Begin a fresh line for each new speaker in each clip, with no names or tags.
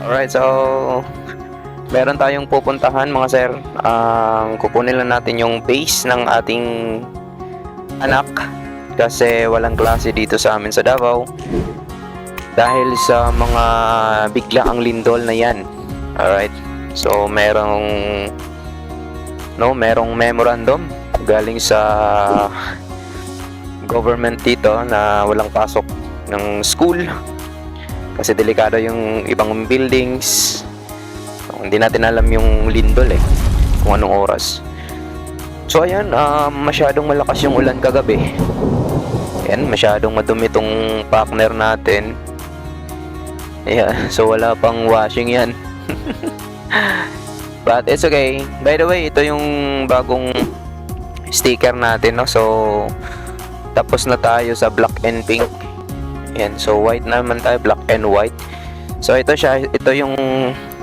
Alright, so meron tayong pupuntahan mga sir. Ang kukunin lang natin yung base ng ating anak kasi walang klase dito sa amin sa Davao dahil sa mga biglaang lindol na yan. Alright. So merong no, merong memorandum galing sa government dito na walang pasok ng school kasi delikado yung ibang buildings. So, hindi natin alam yung lindol eh, kung anong oras. So ayan, ah, masyadong malakas yung ulan kagabi. Ayan, masyadong madumi tong partner natin. Yeah, so wala pang washing yan. But it's okay. By the way, ito yung bagong sticker natin, no? So, tapos na tayo sa black and pink. Yan, so white naman tayo, black and white. So ito siya, ito yung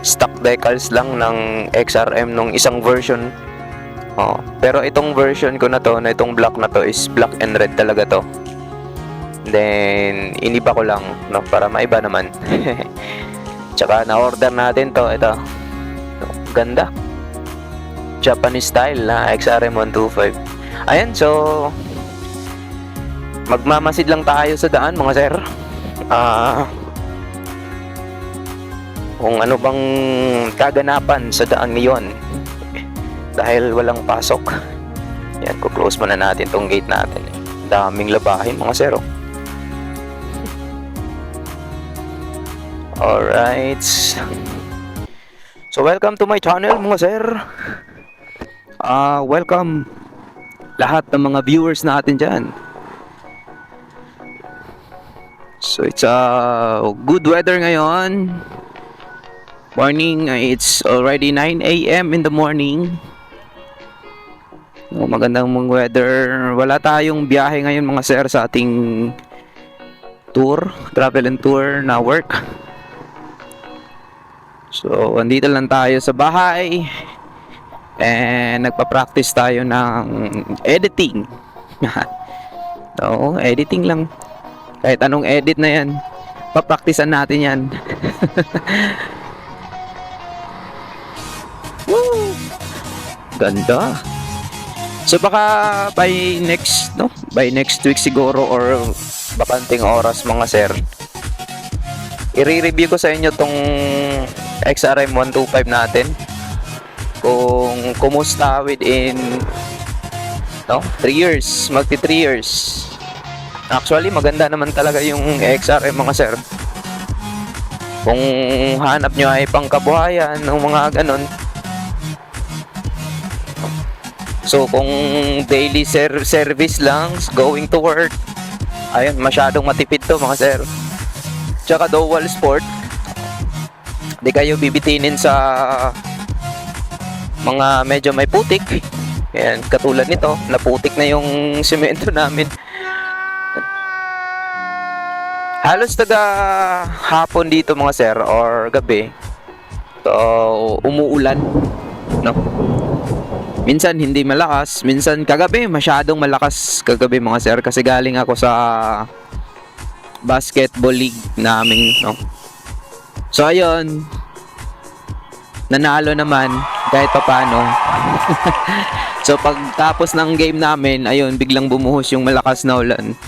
stock decals lang ng XRM nung isang version. Oh, pero itong version ko na to, na itong black na to is black and red talaga to. Then iniba ko lang, no, para maiba naman. Tsaka na-order natin to, ito. Ganda. Japanese style na XRM 125. Ayan, so magmamasid lang tayo sa daan mga sir. Ah kung ano bang kaganapan sa daan ngayon dahil walang pasok. Yan, kuklose muna natin tong gate natin. Daming labahin mga sir. oh. Alright. So welcome to my channel mga sir. Ah, welcome lahat ng mga viewers natin dyan. So it's uh, good weather ngayon. Morning, uh, it's already 9 a.m. in the morning. No, magandang mong weather. Wala tayong biyahe ngayon mga sir sa ating tour, travel and tour na work. So, andito lang tayo sa bahay. And nagpa-practice tayo ng editing. no, editing lang. Kahit anong edit na yan, papraktisan natin yan. Woo! Ganda. So baka by next, no? By next week siguro or bakanting oras mga sir. I-review ko sa inyo tong XRM 125 natin. Kung kumusta within no? 3 years, magti 3 years. Actually, maganda naman talaga yung XRM mga sir. Kung hanap nyo ay pangkabuhayan ng mga ganon. So, kung daily ser- service lang, going to work, ayun, masyadong matipid to mga sir. Tsaka dual sport, di kayo bibitinin sa mga medyo may putik. Ayan, katulad nito, naputik na yung semento namin. Halos taga hapon dito mga sir or gabi. So, umuulan. No? Minsan hindi malakas, minsan kagabi masyadong malakas kagabi mga sir kasi galing ako sa basketball league namin, no. So ayun, nanalo naman kahit papaano. so pagtapos ng game namin, ayun, biglang bumuhos yung malakas na ulan.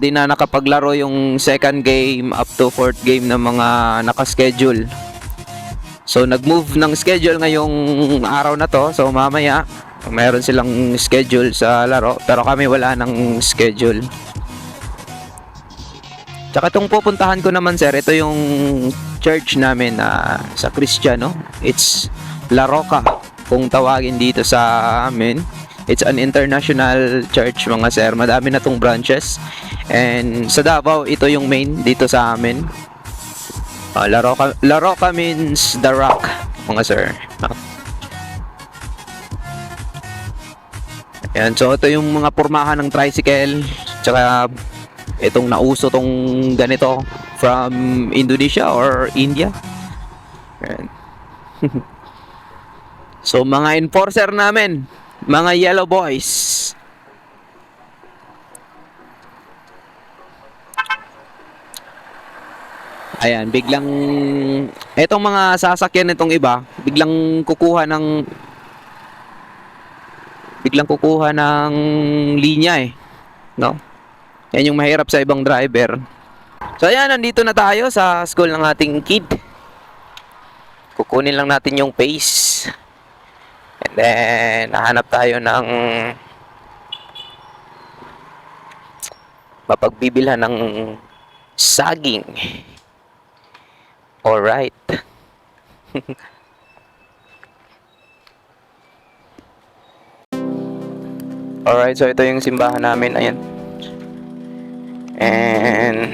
Di na nakapaglaro yung second game up to fourth game ng mga nakaschedule. So nag-move ng schedule ngayong araw na to. So mamaya meron silang schedule sa laro pero kami wala ng schedule. Tsaka itong pupuntahan ko naman sir, ito yung church namin na sa Cristiano. It's La Roca kung tawagin dito sa amin. It's an international church mga sir. Madami na tong branches. And sa Davao, ito yung main dito sa amin. Uh, La, Roca, La Roca means the rock mga sir. Ah. Ayan, so ito yung mga pormahan ng tricycle. Tsaka itong nauso tong ganito from Indonesia or India. Ayan. so mga enforcer namin, mga yellow boys. Ayan, biglang etong mga sasakyan nitong iba, biglang kukuha ng biglang kukuha ng linya eh. No? Yan yung mahirap sa ibang driver. So ayan, nandito na tayo sa school ng ating kid. Kukunin lang natin yung pace. And then, nahanap tayo ng mapagbibilhan ng saging. Alright. Alright, so ito yung simbahan namin. Ayan. And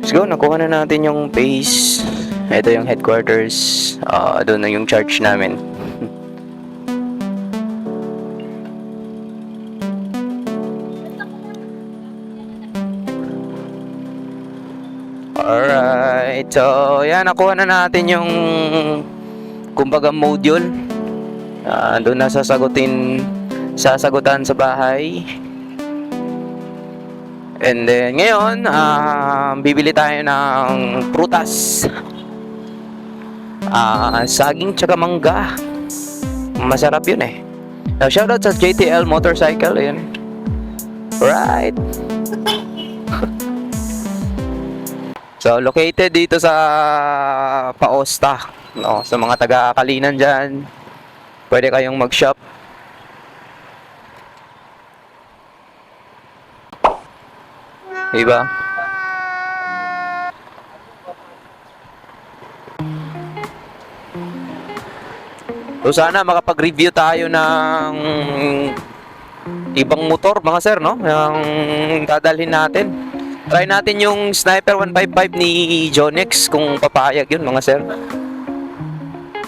let's go, nakuha na natin yung base. Ito yung headquarters. Ah, doon na yung church namin. So yan, nakuha na natin yung kumbaga module. Ah, doon na sasagutin, sasagutan sa bahay. And then ngayon, ah, bibili tayo ng prutas. Ah, saging tsaka mangga. Masarap yun eh. Now, shoutout sa JTL Motorcycle, yun. Right. So, located dito sa Paosta. No, sa mga taga-Kalinan dyan. Pwede kayong mag-shop. Diba? So sana makapag-review tayo ng ibang motor mga sir no? Yung dadalhin natin. Try natin yung Sniper 155 ni Jonex kung papayag yun mga sir.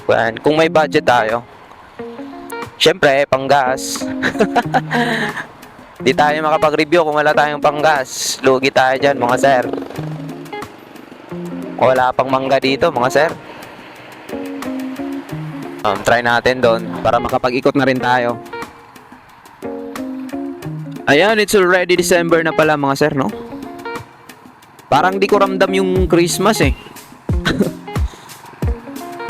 Yan, kung may budget tayo. Siyempre, panggas. Di tayo makapag-review kung wala tayong panggas. Lugi tayo dyan mga sir. Wala pang mangga dito mga sir. Um, try natin doon para makapag-ikot na rin tayo. Ayan, it's already December na pala mga sir, no? Parang di ko ramdam yung Christmas eh.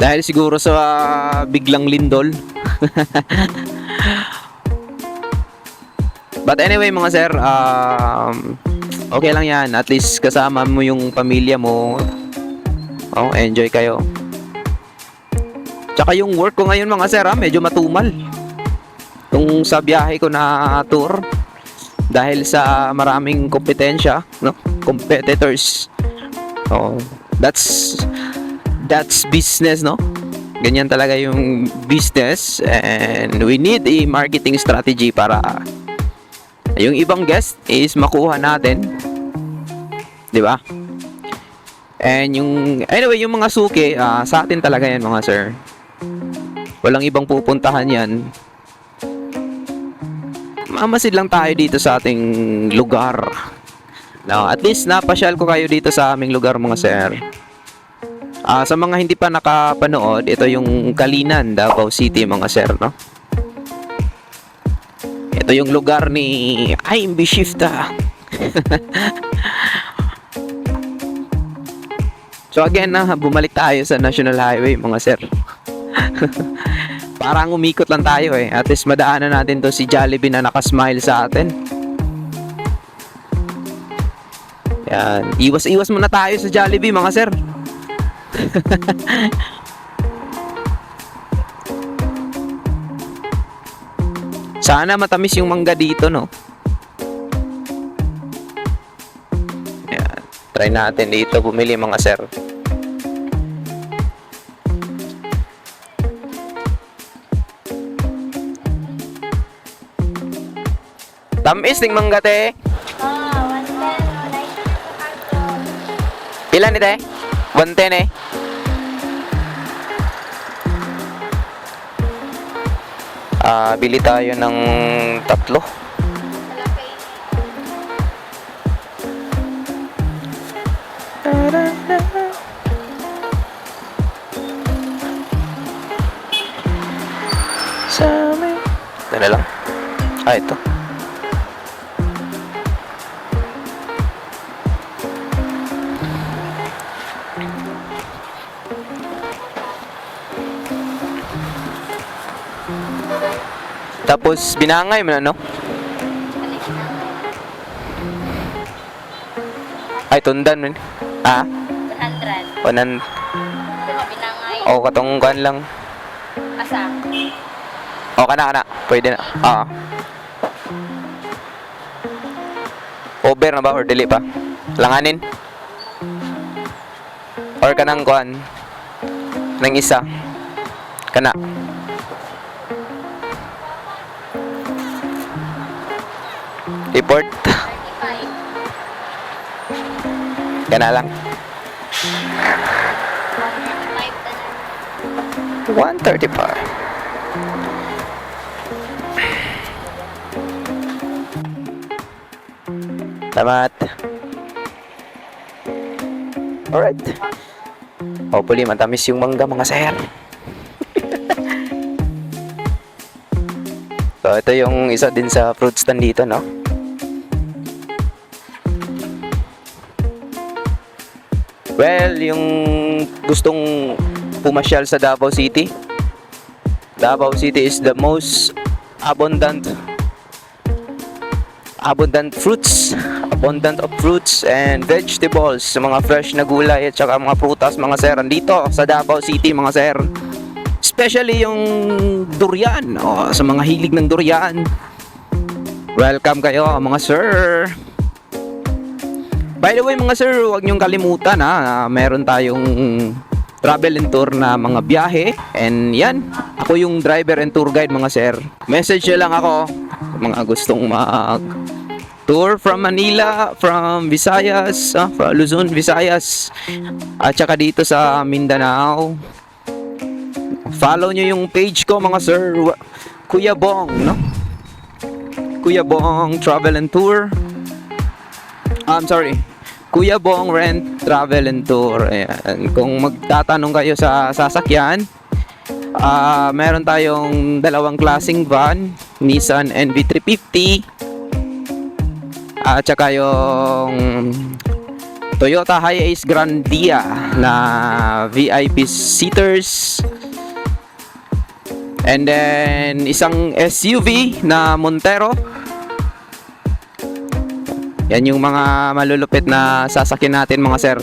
Dahil siguro sa ah, biglang lindol. But anyway mga sir, um, okay lang yan. At least kasama mo yung pamilya mo. Oh, enjoy kayo. Tsaka yung work ko ngayon mga sir, ah, medyo matumal. Kung sa biyahe ko na tour, dahil sa maraming kompetensya, no? Competitors. Oh, that's that's business, no? Ganyan talaga yung business and we need a marketing strategy para yung ibang guest is makuha natin. 'Di ba? And yung anyway, yung mga suki, ah, sa atin talaga 'yan, mga sir. Walang ibang pupuntahan 'yan. Mamasid lang tayo dito sa ating lugar. Now, at least napasyal ko kayo dito sa aming lugar, mga sir. Ah, sa mga hindi pa nakapanood, ito yung Kalinan, Davao City, mga sir, no? Ito yung lugar ni I'm Bishifta. so again, na bumalik tayo sa National Highway, mga sir. Parang umikot lang tayo eh. At least madaanan natin to si Jollibee na nakasmile sa atin. Yan. Iwas-iwas muna tayo sa Jollibee, mga sir. Sana matamis yung mangga dito, no? Yan. Try natin dito bumili, mga sir. Tamis ng mangga, te. 110 eh. Ah, bili tayo ng tatlo. Dala lang. Ah, ito. Tapos binangay mo na, no? Ay, tundan man. Ah,
100.
wanan.
Pero binangay.
O, katong lang.
Asa?
O, kana, kana. Pwede na. Ah. Over na ba or dili pa? Langanin? Or kanang kuan? Nang isa? Kana. Report?
35.
Kana lang.
135 na
135. Salamat. Alright. Hopefully, matamis yung mangga mga sir. so, ito yung isa din sa fruit stand dito, no? Well, yung gustong pumasyal sa Davao City, Davao City is the most abundant abundant fruits abundant of fruits and vegetables mga fresh na gulay at saka mga prutas mga sir. Dito sa Davao City mga sir. Especially yung durian oh, sa mga hilig ng durian. Welcome kayo mga sir by the way mga sir huwag niyong kalimutan ha na meron tayong travel and tour na mga biyahe. And yan, ako yung driver and tour guide mga sir. Message nyo lang ako mga gustong mag tour from Manila, from Visayas, ah, from Luzon, Visayas, at saka dito sa Mindanao. Follow nyo yung page ko mga sir, Kuya Bong, no? Kuya Bong Travel and Tour. I'm sorry. Kuya Bong Rent Travel and Tour. Ayan. Kung magtatanong kayo sa sasakyan, ah meron tayong dalawang klasing van, Nissan NV350 at saka yung Toyota Hiace Grandia na VIP seaters and then isang SUV na Montero yan yung mga malulupit na sasakyan natin mga sir.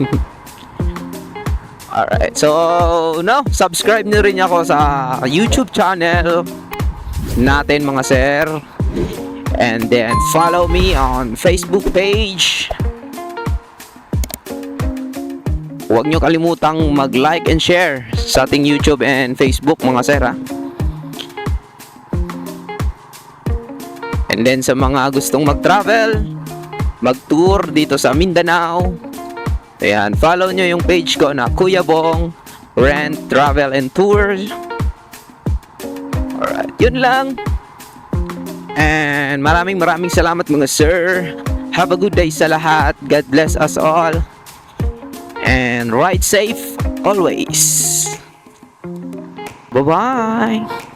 Alright, so no, subscribe nyo rin ako sa YouTube channel natin mga sir. And then follow me on Facebook page. Huwag nyo kalimutang mag-like and share sa ating YouTube and Facebook mga sir ha. And then sa mga gustong mag-travel, mag-tour dito sa Mindanao, ayan, follow nyo yung page ko na Kuya Bong Rent, Travel and Tours. Alright, yun lang. And maraming maraming salamat mga sir. Have a good day sa lahat. God bless us all. And ride safe always. Bye-bye.